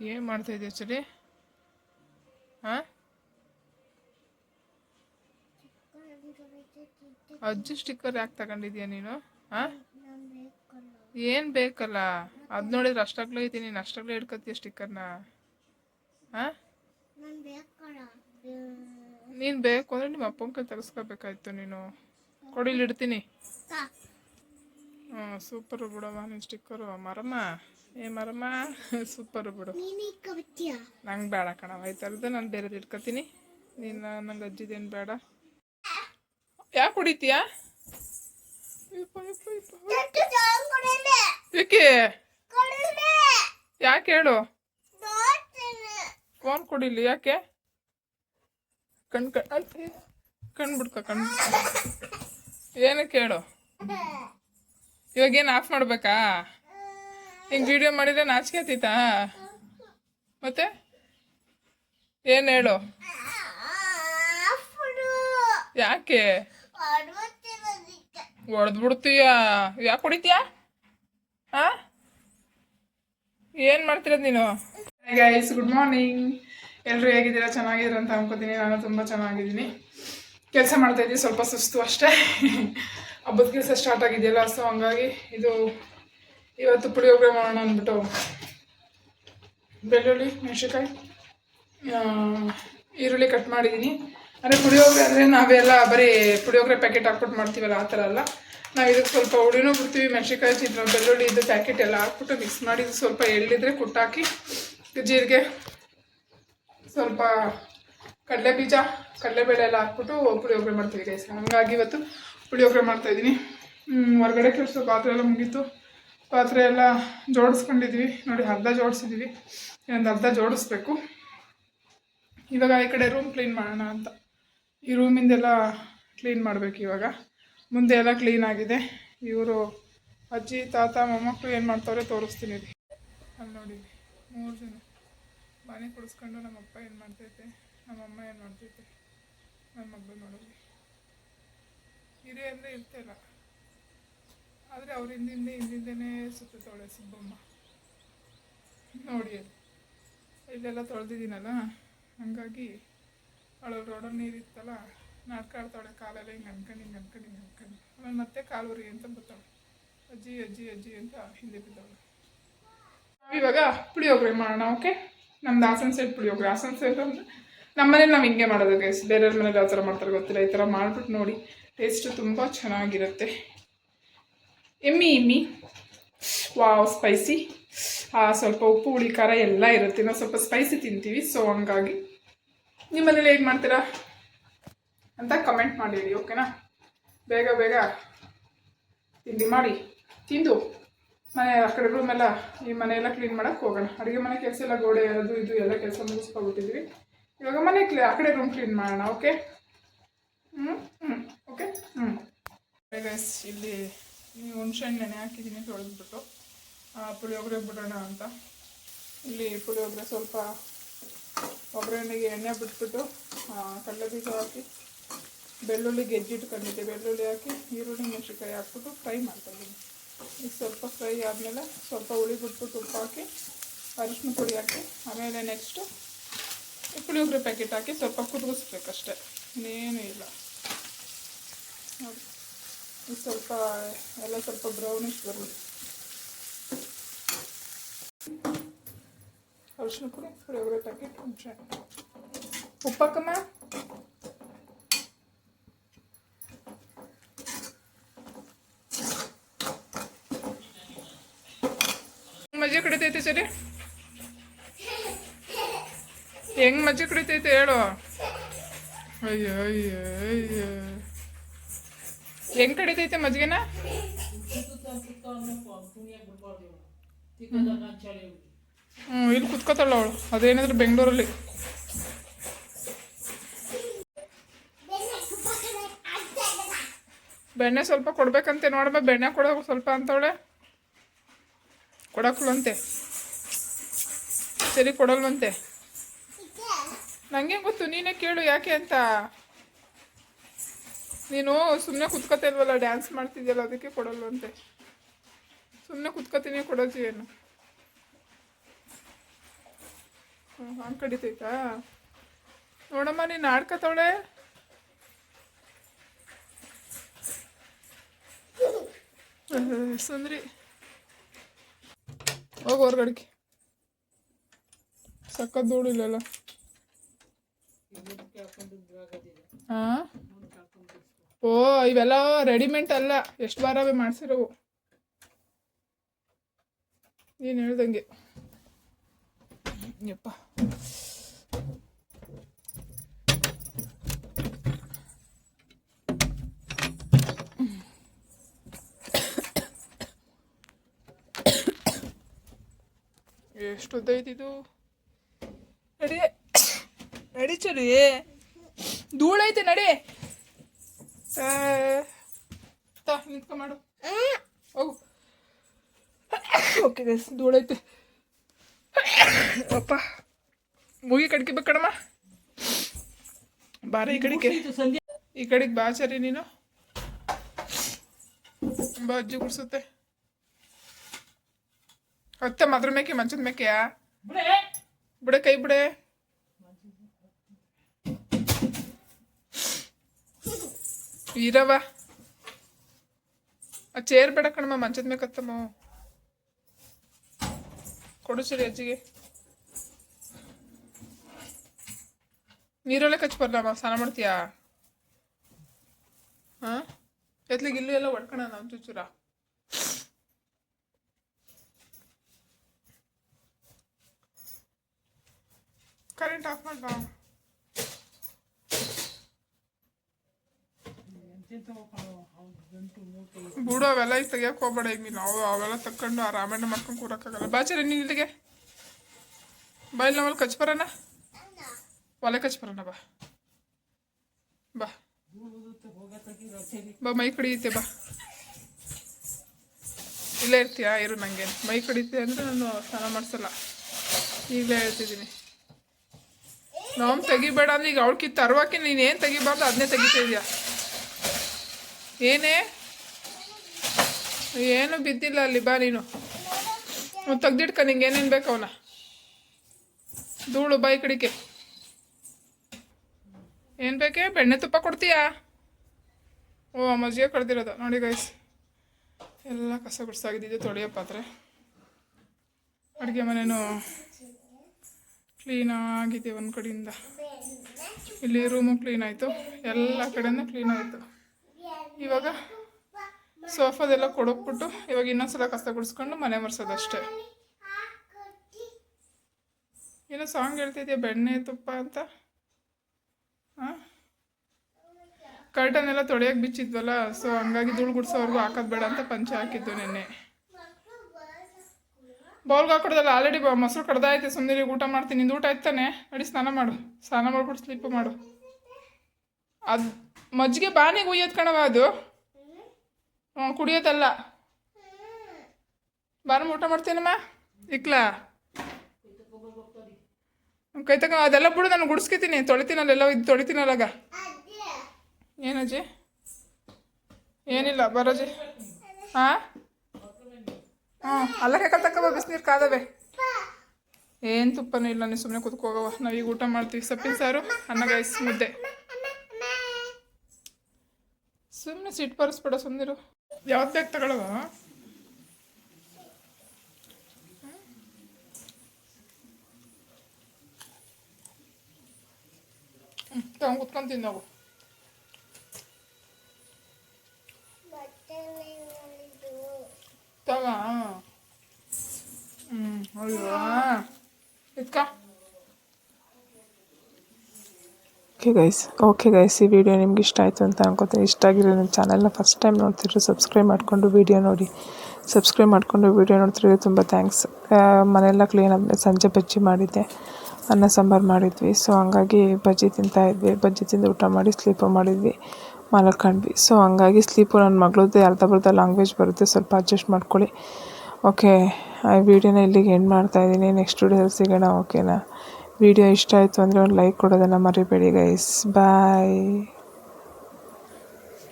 ಏನು ಮಾಡ್ತಾ ಇದೆಯಾ ಚಳಿ? ಹಾಂ? ಅಜ್ಜು ಸ್ಟಿಕ್ಕರ್ ಯಾಕೆ ತಗೊಂಡಿದ್ಯಾ ನೀನು? ಹಾಂ? ಏನು ಬೇಕಲ್ಲ? ಅದು ನೋಡಿದ್ರೆ ಅಷ್ಟಾಗ್ಲೇ ಇದ್ದೀನಿ. ನೀನು ಅಷ್ಟಾಗ್ಲೇ ಹಿಡ್ಕೊತೀಯ ಸ್ಟಿಕ್ಕರ್ನ ಹಾಂ? ನೀನು ಬೇಕು ಅಂದರೆ ನಿಮ್ಮ ಅಪ್ಪನ ಕೈ ತೆಗೆಸ್ಕೋಬೇಕಾಯ್ತು ನೀನು. ಕೊಡಿಲಿ ಇಡ್ತೀನಿ. ಹ್ಞೂ ಸೂಪರು ಬಿಡಮ್ಮ ನಿನ್ನ ಸ್ಟಿಕ್ಕರು ಮರಮ್ಮ. ಏ ಮರಮ್ಮ ಸೂಪರ್ ಬಿಡು. ನಂಗೆ ಬೇಡ ಕಣವ ಈ ಥರದ್ದು ನಾನು ಬೇರೆದು ಇಟ್ಕೊತೀನಿ. ನೀನು ನಂಗೆ ಅಜ್ಜಿದೇನು ಬೇಡ. ಯಾಕೆ ಕುಡಿತೀಯಾ ಯಾಕೆ? ಹೇಳು? ಫೋನ್ ಕೊಡಿಲಿ ಯಾಕೆ? ಕಣ್ ಕಣ್ ಕಣ್ ಬಿಡ್ಕ ಕಣ್. ಏನಕ್ಕೆ ಹೇಳು? ಇವಾಗ ಏನು ಆಫ್ ಮಾಡ್ಬೇಕಾ? ಹಿಂಗೆ ವಿಡಿಯೋ ಮಾಡಿದ್ರೆ ನಾಚಿಕೆ ಮತ್ತೆ? ಏನು ಹೇಳು? ಯಾಕೆ? ಹೊಡೆದ್ಬಿಡ್ತೀಯ ಯಾಕೆ ಹೊಡಿತೀಯ ಹಾ ಏನು ಮಾಡ್ತಿರೋದು ನೀನು? ಗೈಸ್ ಗುಡ್ ಮಾರ್ನಿಂಗ್ ಎಲ್ಲರೂ ಹೇಗಿದ್ದೀರಾ? ಚೆನ್ನಾಗಿದ್ದೀರಾ ಅಂತ ಅನ್ಕೋತೀನಿ. ನಾನು ತುಂಬ ಚೆನ್ನಾಗಿದ್ದೀನಿ. ಕೆಲಸ ಮಾಡ್ತಾ ಇದ್ದೀನಿ. ಸ್ವಲ್ಪ ಸುಸ್ತು ಅಷ್ಟೇ. ಹಬ್ಬದ ಕೆಲಸ ಸ್ಟಾರ್ಟ್ ಆಗಿದೆಯಲ್ಲ ಸೊ ಹಂಗಾಗಿ ಇದು ಇವತ್ತು ಪುಳಿಯೋಗರೆ ಮಾಡೋಣ ಅಂದ್ಬಿಟ್ಟು. ಬೆಳ್ಳುಳ್ಳಿ, ಮೆಣಸಿನ್ಕಾಯಿ ಈರುಳ್ಳಿ ಕಟ್ ಮಾಡಿದ್ದೀನಿ ಅಂದರೆ ಪುಳಿಯೋಗರೆ ಅಂದರೆ ನಾವೆಲ್ಲ ಬರೀ ಪುಳಿಯೋಗರೆ ಪ್ಯಾಕೆಟ್ ಹಾಕ್ಬಿಟ್ಟು ಮಾಡ್ತೀವಲ್ಲ, ಆ ಥರ ಅಲ್ಲ. ನಾವು ಇದಕ್ಕೆ ಸ್ವಲ್ಪ ಹುಳಿನೂ ಬಿಡ್ತೀವಿ, ಮೆಣಸಿನ್ಕಾಯಿ ಚಿತ್ರ ಬೆಳ್ಳುಳ್ಳಿ ಇದು ಪ್ಯಾಕೆಟ್ ಎಲ್ಲ ಹಾಕ್ಬಿಟ್ಟು ಮಿಕ್ಸ್ ಮಾಡಿ ಸ್ವಲ್ಪ ಎಳ್ಳಿದ್ರೆ ಕುಟ್ಟಾಕಿ, ಜೀರಿಗೆ, ಸ್ವಲ್ಪ ಕಡಲೆ ಬೀಜ ಕಡಲೆಬೇಳೆ ಎಲ್ಲ ಹಾಕ್ಬಿಟ್ಟು ಪುಳಿಯೋಗರೆ ಮಾಡ್ತೀವಿ ಗೈಸ್ ಹಂಗಾಗಿ ಇವತ್ತು ಪುಳಿಯೋಗರೆ ಮಾಡ್ತಾಯಿದ್ದೀನಿ ಹೊರಗಡೆ ಕೆಲಸ ಪಾತ್ರೆ ಎಲ್ಲ ಮುಗೀತು. ಪಾತ್ರೆ ಎಲ್ಲ ಜೋಡಿಸ್ಕೊಂಡಿದ್ವಿ. ನೋಡಿ ಅರ್ಧ ಜೋಡಿಸಿದ್ವಿ. ಇನ್ನೊಂದು ಅರ್ಧ ಜೋಡಿಸ್ಬೇಕು. ಇವಾಗ ಈ ಕಡೆ ರೂಮ್ ಕ್ಲೀನ್ ಮಾಡೋಣ ಅಂತ. ಈ ರೂಮಿಂದೆಲ್ಲ ಕ್ಲೀನ್ ಮಾಡಬೇಕು ಇವಾಗ. ಮುಂದೆ ಎಲ್ಲ ಕ್ಲೀನ್ ಆಗಿದೆ. ಇವರು ಅಜ್ಜಿ, ತಾತ, ಮೊಮ್ಮಕ್ಕಳು ಏನು ಮಾಡ್ತಾವ್ರೆ ತೋರಿಸ್ತೀನಿ ಅಲ್ಲಿ ನೋಡಿ, ಮೂರು ಜನ. ಮನೆ ಕುಡಿಸ್ಕೊಂಡು ನಮ್ಮಪ್ಪ ಏನು ಮಾಡ್ತೈತೆ? ನಮ್ಮಮ್ಮ ಏನು ಮಾಡ್ತೈತೆ? ನಮ್ಮ ಮಗಳು ನೋಡೋದು ಹಿರಿಯ ಅಂದರೆ ಇರ್ತಿಲ್ಲ ಆದರೆ ಅವ್ರು ಹಿಂದಿಂದ ಹಿಂದಿಂದನೇ ತೊಳೆ ಸುಬ್ಬಮ್ಮ. ನೋಡಿ ಅದು. ಇಲ್ಲೆಲ್ಲ ತೊಳೆದಿದ್ದೀನಲ್ಲ? ಹಂಗಾಗಿ ಅವಳು ರೋಡಲ್ಲಿ ನೀರಿತ್ತಲ್ಲ ನಾಟಕ ತೊಳೆ ಕಾಲೆಲ್ಲ ಹಿಂಗೆ ಅನ್ಕೊಂಡು ಹಿಂಗೆ ಅನ್ಕೊಂಡು ಹಿಂಗೆ ಅನ್ಕೊಂಡು ಆಮೇಲೆ ಮತ್ತೆ ಕಾಲುವರಿ ಅಂತ ಬರ್ತಾಳೆ ಅಜ್ಜಿ ಅಜ್ಜಿ ಅಜ್ಜಿ ಅಂತ ಹಿಂದೆ ಬಿದ್ದವಳು. ಇವಾಗ ಪುಳಿಯೋಗರೆ ಮಾಡೋಣ, ಓಕೆ? ನಮ್ದು ಹಾಸನ ಸೈಡ್ ಪುಳಿಯೋಗ್ರೆ. ಹಾಸನ ಸೈಡ್ ಅಂದರೆ ನಮ್ಮನೇಲಿ ನಾವು ಹಿಂಗೆ ಮಾಡೋದು ಗೈಸ್ ಬೇರೆಯವ್ರ ಮನೇಲಿ ಯಾವ ಥರ ಮಾಡ್ತಾರೆ ಗೊತ್ತಿಲ್ಲ. ಈ ಥರ ಮಾಡಿಬಿಟ್ಟು ನೋಡಿ ಟೇಸ್ಟು ತುಂಬ ಚೆನ್ನಾಗಿರುತ್ತೆ. ಎಮ್ಮಿ ಎಮ್ಮಿ ವಾವ್ ಸ್ಪೈಸಿ ಸ್ವಲ್ಪ ಉಪ್ಪು, ಹುಳಿ, ಖಾರ ಎಲ್ಲ ಇರುತ್ತೆ. ನಾವು ಸ್ವಲ್ಪ ಸ್ಪೈಸಿ ತಿಂತೀವಿ ಸೊ ಹಂಗಾಗಿ. ನಿಮ್ಮ ಮನೇಲಿ ಹೇಗೆ ಮಾಡ್ತೀರಾ? ಅಂತ ಕಮೆಂಟ್ ಮಾಡಿರಿ ಓಕೆನಾ ಬೇಗ ಬೇಗ ತಿಂಡಿ ಮಾಡಿ. ತಿಂದು, ಮನೆ, ಆ ಕಡೆ ರೂಮೆಲ್ಲ ಈ ಮನೆಯೆಲ್ಲ ಕ್ಲೀನ್ ಮಾಡೋಕ್ಕೆ ಹೋಗೋಣ. ಅಡುಗೆ ಮನೆ ಕೆಲಸ ಎಲ್ಲ, ಗೋಡೆ, ಅದು ಇದು ಎಲ್ಲ ಕೆಲಸ ಮುಗಿಸ್ಕೊಬಿಟ್ಟಿದ್ವಿ. ಇವಾಗ ಮನೆ ಕ್ಲೀ ಆ ಕಡೆ ರೂಮ್ ಕ್ಲೀನ್ ಮಾಡೋಣ ಓಕೆ ಹ್ಞೂ ಹ್ಞೂ ಓಕೆ ಹ್ಞೂ ಇಲ್ಲಿ ಹುಣ್ಸೆ ಹಣ್ಣು ನೆನೆ ಹಾಕಿದ್ದೀನಿ ತೊಳೆದ್ಬಿಟ್ಟು. ಪುಳಿಯೋಗರೆ ಬಿಡೋಣ ಅಂತ. ಇಲ್ಲಿ ಪುಳಿಯೋಗರೆ ಸ್ವಲ್ಪ ಒಗ್ಗರಣೆಗೆ ಎಣ್ಣೆ ಬಿಟ್ಬಿಟ್ಟು ಆ, ಕಡಲೆ ಬೀಜ ಹಾಕಿ ಬೆಳ್ಳುಳ್ಳಿ ಗೆಜ್ಜಿಟ್ಕೊಂಡಿದ್ದೆ ಬೆಳ್ಳುಳ್ಳಿ ಹಾಕಿ ಈರುಳ್ಳಿ ಮೆಣಸಿನ್ಕಾಯಿ ಹಾಕ್ಬಿಟ್ಟು ಫ್ರೈ ಮಾಡ್ತಾಯಿದ್ದೀನಿ ಈಗ ಸ್ವಲ್ಪ ಫ್ರೈ ಆದಮೇಲೆ ಸ್ವಲ್ಪ ಹುಳಿ ಬಿಟ್ಬಿಟ್ಟು ಉಪ್ಪು ಹಾಕಿ ಅರಿಶಿನ ಪುಡಿ ಹಾಕಿ ಆಮೇಲೆ ನೆಕ್ಸ್ಟು ಪುಳಿಯೋಗರೆ ಪ್ಯಾಕೆಟ್ ಹಾಕಿ ಸ್ವಲ್ಪ ಕುದಿಸ್ಬೇಕಷ್ಟೆ ಇನ್ನೇನೂ ಇಲ್ಲ. ನೋಡಿ ಸ್ವಲ್ಪ, ಎಲ್ಲ ಸ್ವಲ್ಪ ಬ್ರೌನಿಶ್ ಬರಲಿ. ಅರಿಶಿನ ಪುಡಿ ಪುಳಿಯೋಗರೆ ಪ್ಯಾಕೆಟ್ ಹುಣಸೆ. ಉಪ್ಪಕ್ಕಮ್ಮ ಮಜ್ಜೆ ಕಡಿತೈತೆ ಸರಿ? ಹೆಂಗ್ ಮಜ್ಜೆ ಕಡಿತೈತೆ ಹೇಳು? ಅಯ್ಯೋ ಅಯ್ಯೋ ಅಯ್ಯೋ. ಹೆಂಗ್ ಕಡಿತೈತೆ ಮಜ್ಗೆನ? ಹ್ಞೂ ಇಲ್ಲಿ ಕುತ್ಕೋತಾಳ ಅವಳು. ಅದೇನಿದ್ರು ಬೆಂಗಳೂರಲ್ಲಿ. ಬೆಣ್ಣೆ ಸ್ವಲ್ಪ ಕೊಡ್ಬೇಕಂತೆ. ನೋಡಮ್ಮ, ಬೆಣ್ಣೆ ಕೊಡೋ ಸ್ವಲ್ಪ ಅಂತವಳೆ. ಕೊಡಕ್ಲಂತೆ. ಸರಿ, ಕೊಡಲ್ವಂತೆ. ನಂಗೆ ಗೊತ್ತು, ನೀನೇ ಕೇಳು ಯಾಕೆ ಅಂತ. ನೀನು ಸುಮ್ಮನೆ ಕುತ್ಕೋತಾ ಇಲ್ವಲ್ಲ ಡ್ಯಾನ್ಸ್ ಮಾಡ್ತಿದ್ಯಲ್ಲ ಅದಕ್ಕೆ ಕೊಡಲ್ವಂತೆ ಸುಮ್ಮನೆ ಕುತ್ಕೋತೀನಿ ಕೊಡೋದು ಏನು? ಹಂಗೆ ಕಡಿತೈತಾ ನೋಡಮ್ಮ ನೀನು ಆಡ್ಕತ್ತವಳೆ ಸುಂದ್ರಿ. ಹೋಗಿ ಹೊರ್ಗಡಿಗೆ. ಸಕ್ಕತ್ ಧೂಳು ಇಲ್ಲಲ್ಲ ಹಾಂ? ಓ, ಇವೆಲ್ಲ ರೆಡಿಮೇಡ್ ಅಲ್ಲ. ಎಷ್ಟು ವಾರವೇ ಮಾಡಿಸಿರೋವು? ಏನು ಹೇಳ್ದಂಗೆ. ಯಪ್ಪ. ಎಷ್ಟು ಉದ್ದ ಇದು? ನಡಿ. ನಡಿ ಏ ಧೂಳೈತೆ, ನಡಿ. ನಿಂತ್ಕೊ ಮಾಡು. ಹೋಗು. ಓಕೆ ಗೈಸ್ ಧೂಳೈತೆ ಅಪ್ಪ ಮುಗಿ ಕಡ್ಕೆ ಬೇಕಡಮ್ಮ ಬಾರ ಈ ಕಡೆಗೆ. ಈ ಕಡೆಗೆ ಬಾ ಸರಿ ನೀನು. ಬಾ ಅಜ್ಜಿ ಗುಡ್ಸುತ್ತೆ ಅತ್ತೆ ಮದ್ರ ಮೇಕೆ ಮಂಚದ ಮೇಕೆಯಾ? ಬಿಡೆ ಕೈ ಬಿಡೆ. ಈರವ ಆ ಚೇರ್ ಬೇಡ ಕಣಮ್ಮ, ಮಂಚದ ಮೇಕತ್ತಮ್ಮ ಕೊಡು ಸರಿ ಅಜ್ಜಿಗೆ. ನೀರಲ್ಲೇ ಕಚ್ ಬರ್ಲಮ್ಮ, ಸ್ನಾನ ಮಾಡ್ತೀಯಾ? ಹಾಂ? ಎತ್ಲಿಗೆ ಇಲ್ಲೂ ಎಲ್ಲ ಹೊಡ್ಕೊಳ ನಾವು ಚೂಚೂರ ಕರೆಂಟ್ ಆಫ್ ಮಾಡ್ ಬಾ ಬಿಡು ಅವೆಲ್ಲ ಈಗ ತೆಗಿಯಕ್ಕೆ ಹೋಗ್ಬೇಡ ಈಗ ನೀನು. ಅವು ಅವೆಲ್ಲ ತಕ್ಕೊಂಡು ಆ ರಾಮಾಯಣ ಮಾಡ್ಕೊಂಡು ಕೂರಕ್ಕಾಗಲ್ಲ. ಬಾಚರ ನೀನು ಇಲ್ಲಿಗೆ. ಬಾ, ಇಲ್ಲಿ ನಾವಲ್ಲಿ ಕಚ್ ಬರೋಣ. ಒಲೆ ಕಚ್ ಬಾ. ಬಾ. ಬಾ, ಮೈ ಕಡಿಯುತ್ತೆ, ಬಾ. ಇಲ್ಲೇ ಇರ್ತೀಯಾ? ಇರು ನನಗೆ ಮೈ ಕಡಿತೆ ಅಂದರೆ ನಾನು ಸ್ನಾನ ಮಾಡಿಸಲ್ಲ. ಈಗಲೇ ಹೇಳ್ತಿದ್ದೀನಿ. ನಾವು ತೆಗಿಬೇಡ ಅಂದ್ರೆ ಈಗ ಅವಳು ತರುವಾಕಿ ತರುವಾಕೆ ನೀನು ಏನು ತೆಗಿಬಾರ್ದು ಅದನ್ನೇ ತೆಗಿತಾ ಇದೆಯಾ? ಏನೇ? ಏನು ಬಿದ್ದಿಲ್ಲ ಅಲ್ಲಿ, ಬಾ ನೀನು. ತೆಗ್ದಿಟ್ಕ, ನಿಂಗೆ ಏನೇನು ಬೇಕು ಅವನ? ಧೂಳು, ಬಾಯಿ ಕಡಿಕೆ. ಏನು ಬೇಕೆ? ಬೆಣ್ಣೆ ತುಪ್ಪ ಕೊಡ್ತೀಯಾ? ಓ ಮಜ್ಜಿಗೆ ಕಡ್ದಿರೋದು. ನೋಡಿ ಗೈಸ್ ಎಲ್ಲ ಕಸ ಗುಡ್ಸಾಗಿದ್ದಿದ್ದು ತೊಳೆಯೋ ಪಾತ್ರೆ. ಅಡುಗೆ ಮನೇನು ಕ್ಲೀನಾಗಿದೆ ಒಂದು ಕಡೆಯಿಂದ. ಇಲ್ಲಿ ರೂಮು ಕ್ಲೀನ್ ಆಯಿತು. ಎಲ್ಲ ಕಡೆಯೂ ಕ್ಲೀನ್ ಆಯಿತು. ಇವಾಗ ಸೋಫಾದೆಲ್ಲ ಕೊಡೋಕ್ಬಿಟ್ಟು ಇವಾಗ ಇನ್ನೊಂದ್ಸಲ ಕಸ ಗುಡಿಸ್ಕೊಂಡು ಮನೆ ಮರ್ಸೋದಷ್ಟೇ ಏನೋ ಸಾಂಗ್ ಹೇಳ್ತಿದ್ಯಾ, ಬೆಣ್ಣೆ ತುಪ್ಪ ಅಂತ? ಹಾಂ ಕರ್ಟನ್ ಎಲ್ಲ ತೊಡೆಯಕ್ಕೆ ಬಿಚ್ಚಿದ್ವಲ್ಲ ಸೊ ಹಂಗಾಗಿ ಧೂಳು ಗುಡಿಸೋವರೆಗೂ ಹಾಕೋದು ಬೇಡ ಅಂತ ಪಂಚೆ ಹಾಕಿದ್ದು ನಿನ್ನೆ. ಬೌಲ್ಗೆ ಹಾಕೊಡ್ದಲ್ಲ ಆಲ್ರೆಡಿ ಮೊಸರು ಕಡ್ದಾಯ್ತು ಸುಮ್ಮನೆ ಊಟ ಮಾಡ್ತೀನಿ, ನಿಂದು ಊಟ ಆಯ್ತಾನೆ ನಡಿ ಸ್ನಾನ ಮಾಡು, ಸ್ನಾನ ಮಾಡ್ಬಿಟ್ಟು ಸ್ಲಿಪ್ ಮಾಡು. ಅದು ಮಜ್ಜಿಗೆ ಬಾನಿಗೆ ಉಯ್ಯೋದು ಕಣವ ಅದು? ಹ್ಞೂ ಕುಡಿಯೋದಲ್ಲ. ಬಾರ ಊಟ ಮಾಡ್ತೀನಮ್ಮ? ಇಕ್ಲಾ? ಕೈ ತಗ ಅದೆಲ್ಲ ಬಿಡು, ನಾನು ಗುಡಿಸ್ಕೊತೀನಿ. ತೊಳಿತೀನಲ್ಲ, ಎಲ್ಲ ಇದು ತೊಳಿತೀನಲ್ಲಾಗ ಏನಜ್ಜಿ ಏನಿಲ್ಲ ಬರೋಜಿ ಹಾಂ ಹಾಂ ಅಲ್ಲ ಹೇಕಲ್ ತಕ್ಕವ ಬಿಸಿನೀರು ಕಾದವೆ. ಏನು ತುಪ್ಪನೂ ಇಲ್ಲ ನೀವು ಸುಮ್ಮನೆ ಕುತ್ಕೋಗವ ನಾವೀಗ ಊಟ ಮಾಡ್ತೀವಿ. ಸಪ್ಪಿನ ಸಾರು, ಅನ್ನ ಗೈಸ್ ಮುದ್ದೆ. ಸುಮ್ಮನೆ ಸಿಟ್ಟು ಬರೆಸ್ಬೇಡ ಸುಮ್ಮನಿರು ಯಾವ್ದು ಬೇಕು ತಗೊಳವ ಹ್ಞೂ ಕುತ್ಕೊಂತೀನಿ ನಾವು ತಗ ಹ್ಞೂ ಅಲ್ವಾ ಇದ್ಕ ಓಕೆ ಗೈಸ್ ಓಕೆ ಗೈಸ್ ಈ ವಿಡಿಯೋ ನಿಮ್ಗೆ ಇಷ್ಟ ಆಯಿತು ಅಂತ ಅನ್ಕೋತೀನಿ. ಇಷ್ಟ ಆಗಿರೋ ನಿಮ್ಮ ಚಾನಲ್ನ ಫಸ್ಟ್ ಟೈಮ್ ನೋಡ್ತಿದ್ರು ಸಬ್ಸ್ಕ್ರೈಬ್ ಮಾಡಿಕೊಂಡು ವಿಡಿಯೋ ನೋಡಿ. ಸಬ್ಸ್ಕ್ರೈಬ್ ಮಾಡಿಕೊಂಡು ವಿಡಿಯೋ ನೋಡ್ತಿರೋ ತುಂಬ ಥ್ಯಾಂಕ್ಸ್ ಮನೆಯೆಲ್ಲ ಕ್ಲೀನ್ ಆದಮೇಲೆ ಸಂಜೆ ಬಜ್ಜಿ ಮಾಡಿದ್ದೆ. ಅನ್ನ ಸಾಂಬಾರು ಮಾಡಿದ್ವಿ. ಸೊ ಹಂಗಾಗಿ ಬಜ್ಜಿ ತಿಂತಾ ಇದ್ವಿ. ಬಜ್ಜಿ ತಿಂದು ಊಟ ಮಾಡಿ ಸ್ಲೀಪು ಮಾಡಿದ್ವಿ. ಮಲಕ್ಕಂಡ್ವಿ ಸೊ ಹಂಗಾಗಿ ಸ್ಲೀಪು ನನ್ನ ಮಗಳದ್ದು ಅರ್ಧ ಬರ್ಧ ಲ್ಯಾಂಗ್ವೇಜ್ ಬರುತ್ತೆ. ಸ್ವಲ್ಪ ಅಡ್ಜಸ್ಟ್ ಮಾಡ್ಕೊಳ್ಳಿ. ಓಕೆ ಆ ವಿಡಿಯೋನ ಇಲ್ಲಿಗೆ ಎಂಡ್ ಮಾಡ್ತಾಯಿದ್ದೀನಿ ನೆಕ್ಸ್ಟ್ ವಿಡಿಯೋದಲ್ಲಿ ಸಿಗೋಣ. ಓಕೆನಾ ವಿಡಿಯೋ ಇಷ್ಟ ಆಯಿತು ಅಂದರೆ ಒಂದು ಲೈಕ್ ಕೊಡೋದನ್ನು ಮರಿಬೇಡಿ ಗೈಸ್ ಬಾಯ್